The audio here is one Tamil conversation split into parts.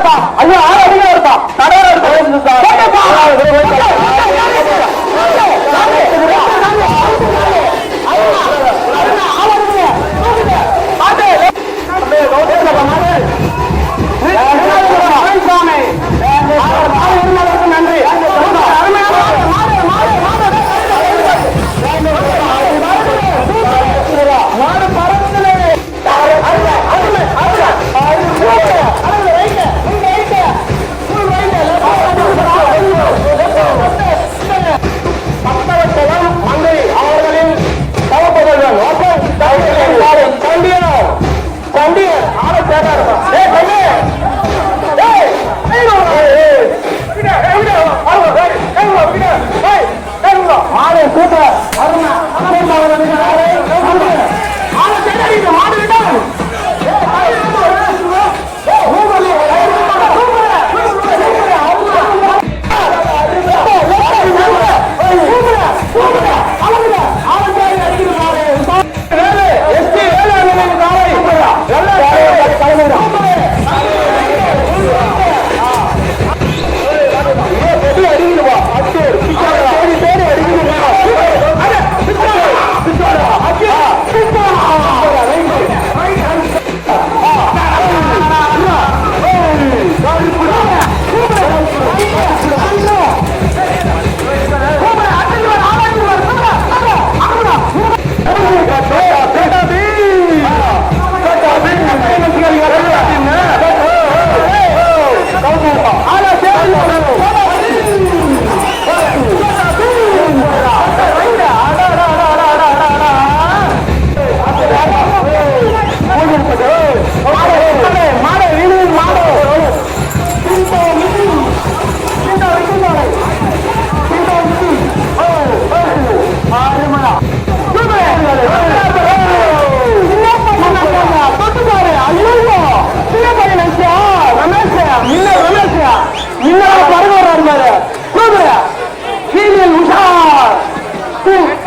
இருப்பான் ஐயோ ஆறு அதிகம் இருப்பா கடவுள் இருப்பா 对不对？天天如常，不。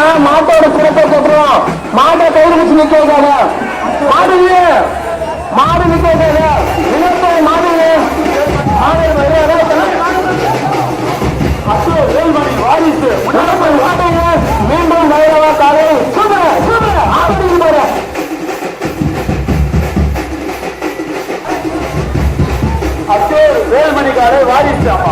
பாத்தீங்கன்னா மாட்டோட சிறப்பை சொல்றோம். மாட்டை கயிறு வச்சு நிக்க வைக்காத. மாடு மாடு நிக்க வைக்காத. இனத்தை மாடு மாடு வாரிசு. மீண்டும் வைரவா காலை. சூப்பர சூப்பர. ஆபத்து போற அத்தே வேல்மணிக்காரர் வாரிசு அப்பா.